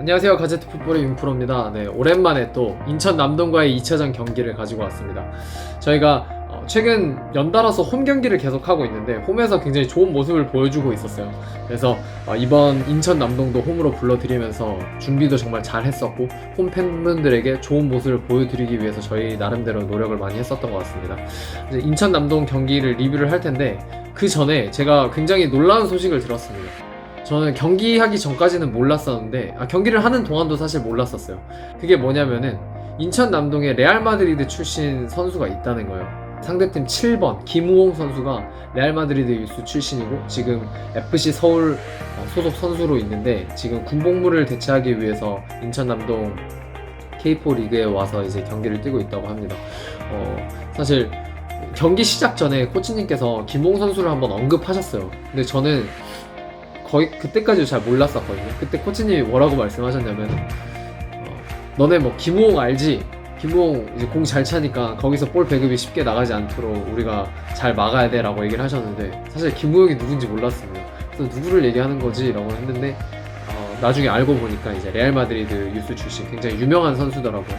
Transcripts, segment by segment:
안녕하세요 가제트 풋볼의 윤프로입니다. 네, 오랜만에 또 인천 남동과의 2차전 경기를 가지고 왔습니다. 저희가 어, 최근 연달아서 홈 경기를 계속 하고 있는데 홈에서 굉장히 좋은 모습을 보여주고 있었어요. 그래서 어, 이번 인천 남동도 홈으로 불러드리면서 준비도 정말 잘 했었고 홈 팬분들에게 좋은 모습을 보여드리기 위해서 저희 나름대로 노력을 많이 했었던 것 같습니다. 인천 남동 경기를 리뷰를 할 텐데 그 전에 제가 굉장히 놀라운 소식을 들었습니다. 저는 경기하기 전까지는 몰랐었는데 아, 경기를 하는 동안도 사실 몰랐었어요. 그게 뭐냐면은 인천 남동에 레알 마드리드 출신 선수가 있다는 거예요. 상대팀 7번 김우홍 선수가 레알 마드리드 유스 출신이고 지금 FC 서울 어, 소속 선수로 있는데 지금 군복무를 대체하기 위해서 인천 남동 K4 리그에 와서 이제 경기를 뛰고 있다고 합니다. 어, 사실 경기 시작 전에 코치님께서 김우홍 선수를 한번 언급하셨어요. 근데 저는 거의 그때까지도 잘 몰랐었거든요. 그때 코치님이 뭐라고 말씀하셨냐면 어, 너네 뭐 김우홍 알지? 김우홍 이제 공 잘 차니까 거기서 볼 배급이 쉽게 나가지 않도록 우리가 잘 막아야 돼라고 얘기를 하셨는데 사실 김우홍이 누군지 몰랐습니다. 그래서 누구를 얘기하는 거지라고 했는데 어, 나중에 알고 보니까 이제 레알 마드리드 유스 출신 굉장히 유명한 선수더라고요.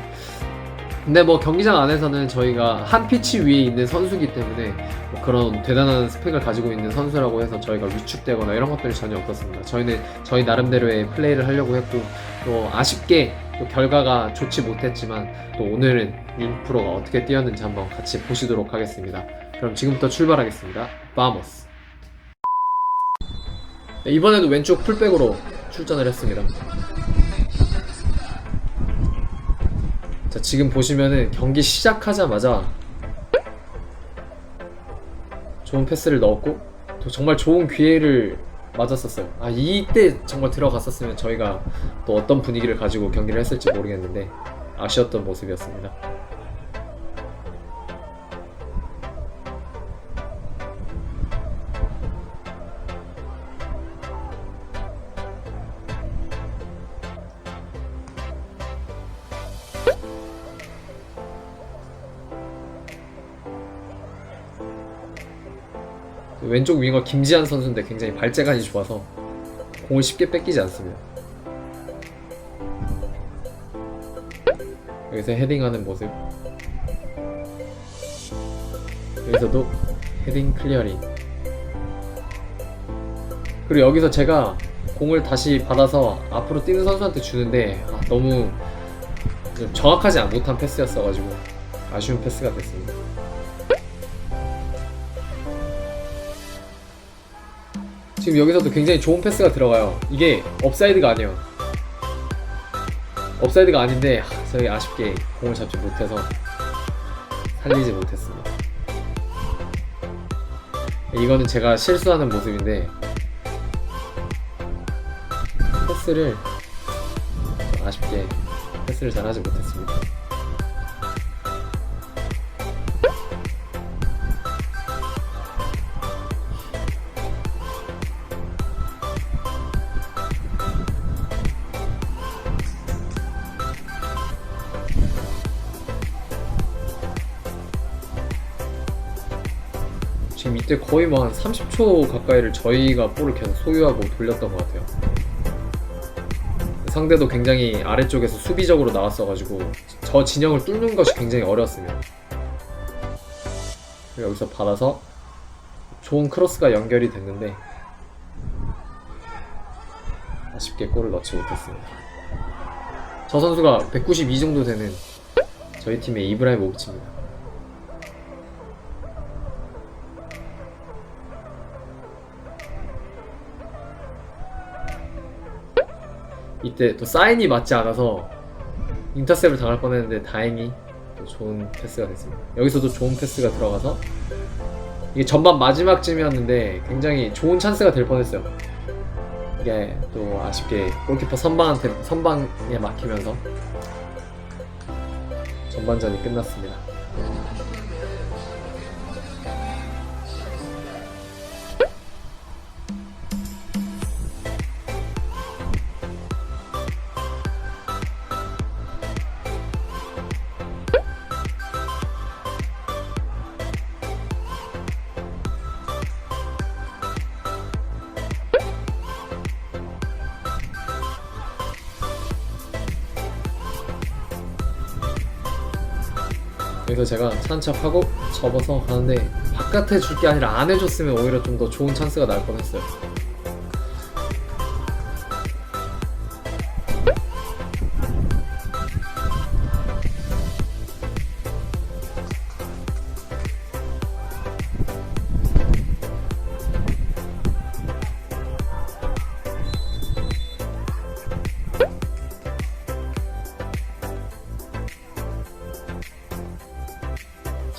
근데 뭐 경기장 안에서는 저희가 한 피치 위에 있는 선수기 때문에 뭐 그런 대단한 스펙을 가지고 있는 선수라고 해서 저희가 위축되거나 이런 것들이 전혀 없었습니다. 저희는 저희 나름대로의 플레이를 하려고 했고 또 아쉽게 또 결과가 좋지 못했지만 또 오늘은 윤 프로가 어떻게 뛰었는지 한번 같이 보시도록 하겠습니다. 그럼 지금부터 출발하겠습니다. 바모스. 네, 이번에도 왼쪽 풀백으로 출전을 했습니다. 자, 지금 보시면은 경기 시작하자마자 좋은 패스를 넣었고 또 정말 좋은 기회를 맞았었어요. 아 이때 정말 들어갔었으면 저희가 또 어떤 분위기를 가지고 경기를 했을지 모르겠는데 아쉬웠던 모습이었습니다. 왼쪽 윙어 김지한 선수인데 굉장히 발재간이 좋아서 공을 쉽게 뺏기지 않습니다. 여기서 헤딩하는 모습. 여기서도 헤딩 클리어링. 그리고 여기서 제가 공을 다시 받아서 앞으로 뛰는 선수한테 주는데 아, 너무 좀 정확하지 못한 패스였어가지고 아쉬운 패스가 됐습니다. 지금 여기서도 굉장히 좋은 패스가 들어가요. 이게 업사이드가 아니에요. 업사이드가 아닌데 하, 저희 아쉽게 공을 잡지 못해서 살리지 못했습니다. 이거는 제가 실수하는 모습인데 패스를 아쉽게 패스를 잘하지 못했습니다. 지금 이때 거의 뭐 한 30초 가까이를 저희가 볼을 계속 소유하고 돌렸던 것 같아요. 상대도 굉장히 아래쪽에서 수비적으로 나왔어가지고 저 진영을 뚫는 것이 굉장히 어려웠습니다. 여기서 받아서 좋은 크로스가 연결이 됐는데 아쉽게 골을 넣지 못했습니다. 저 선수가 192 정도 되는 저희 팀의 이브라이모비치입니다. 이때 또 사인이 맞지 않아서 인터셉을 당할 뻔했는데 다행히 또 좋은 패스가 됐습니다. 여기서도 좋은 패스가 들어가서 이게 전반 마지막쯤이었는데 굉장히 좋은 찬스가 될 뻔했어요. 이게 또 아쉽게 골키퍼 선방한테 선방에 막히면서 전반전이 끝났습니다. 여기서 제가 찬척하고 접어서 가는데 바깥에 줄 게 아니라 안에 줬으면 오히려 좀 더 좋은 찬스가 날 뻔했어요.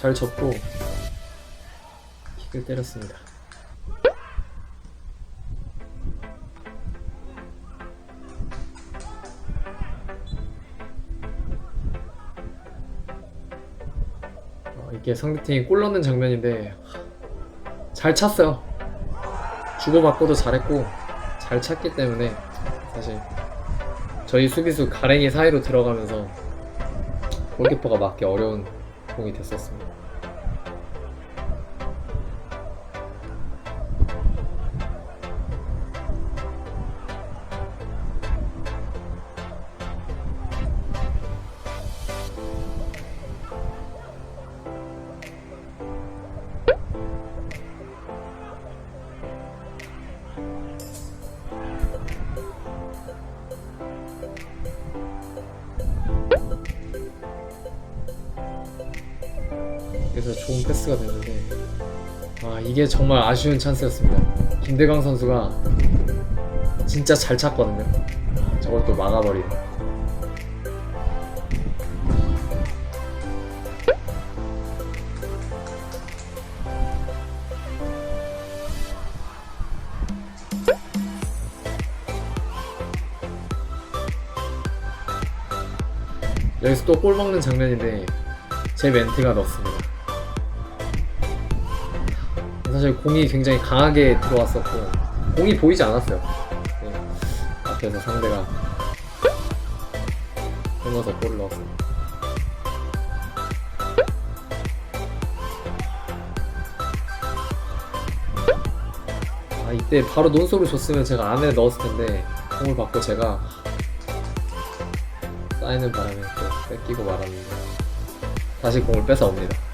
잘 접고 킥을 때렸습니다. 어, 이게 상대팀이 골 넣는 장면인데 잘 찼어요. 주고받고도 잘했고 잘 찼기 때문에 사실 저희 수비수 가랭이 사이로 들어가면서 골키퍼가 맞기 어려운 공이 됐었습니다. 그래서 좋은 패스가 됐는데 아 이게 정말 아쉬운 찬스였습니다. 김대강 선수가 진짜 잘 찼거든요. 저걸 또 막아버리네. 여기서 또 골 먹는 장면인데 제 멘트가 넣습니다. 사실 공이 굉장히 강하게 들어왔었고 공이 보이지 않았어요. 네. 앞에서 상대가 끊어서 골을 넣었습니다. 아 이때 바로 논소를 줬으면 제가 안에 넣었을 텐데 공을 받고 제가 쌓이는 바람에 또 뺏기고 말았는데 다시 공을 뺏어 옵니다.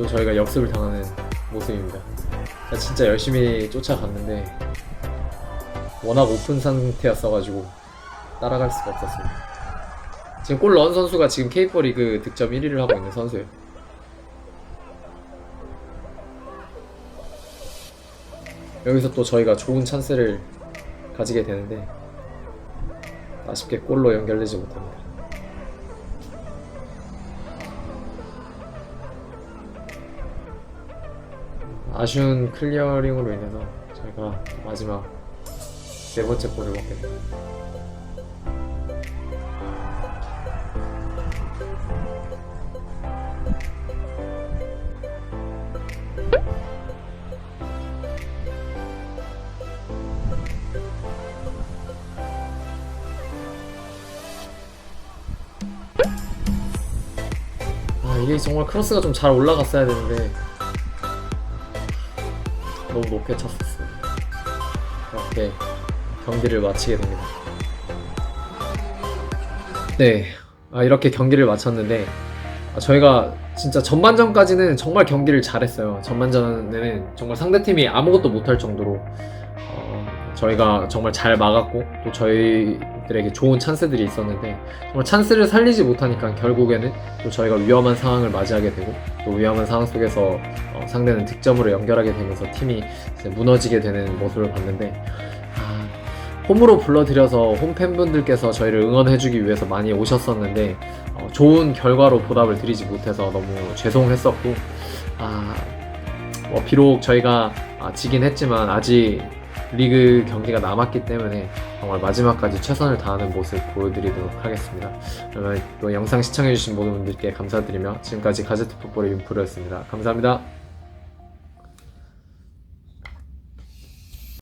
또 저희가 역습을 당하는 모습입니다. 진짜 열심히 쫓아갔는데 워낙 오픈 상태였어가지고 따라갈 수가 없었습니다. 지금 골 넣은 선수가 지금 K4 리그 득점 1위를 하고 있는 선수예요. 여기서 또 저희가 좋은 찬스를 가지게 되는데 아쉽게 골로 연결되지 못합니다. 아쉬운 클리어링으로 인해서 저희가 마지막 네 번째 골을 먹게 됩니다. 아, 이게 정말 크로스가 좀 잘 올라갔어야 되는데 너무 높게 쳤었어요. 이렇게 경기를 마치게 됩니다. 네, 아, 이렇게 경기를 마쳤는데 아, 저희가 진짜 전반전까지는 정말 경기를 잘했어요. 전반전에는 정말 상대팀이 아무것도 못할 정도로 어, 저희가 정말 잘 막았고 또 저희들에게 좋은 찬스들이 있었는데 정말 찬스를 살리지 못하니까 결국에는 또 저희가 위험한 상황을 맞이하게 되고 또 위험한 상황 속에서 어, 상대는 득점으로 연결하게 되면서 팀이 무너지게 되는 모습을 봤는데 아, 홈으로 불러들여서 홈 팬분들께서 저희를 응원해주기 위해서 많이 오셨었는데 어, 좋은 결과로 보답을 드리지 못해서 너무 죄송했었고 아, 뭐 비록 저희가 아, 지긴 했지만 아직 리그 경기가 남았기 때문에 정말 마지막까지 최선을 다하는 모습 보여드리도록 하겠습니다. 그러면 또 영상 시청해주신 모든 분들께 감사드리며 지금까지 가제트 풋볼의 윤프로였습니다. 감사합니다.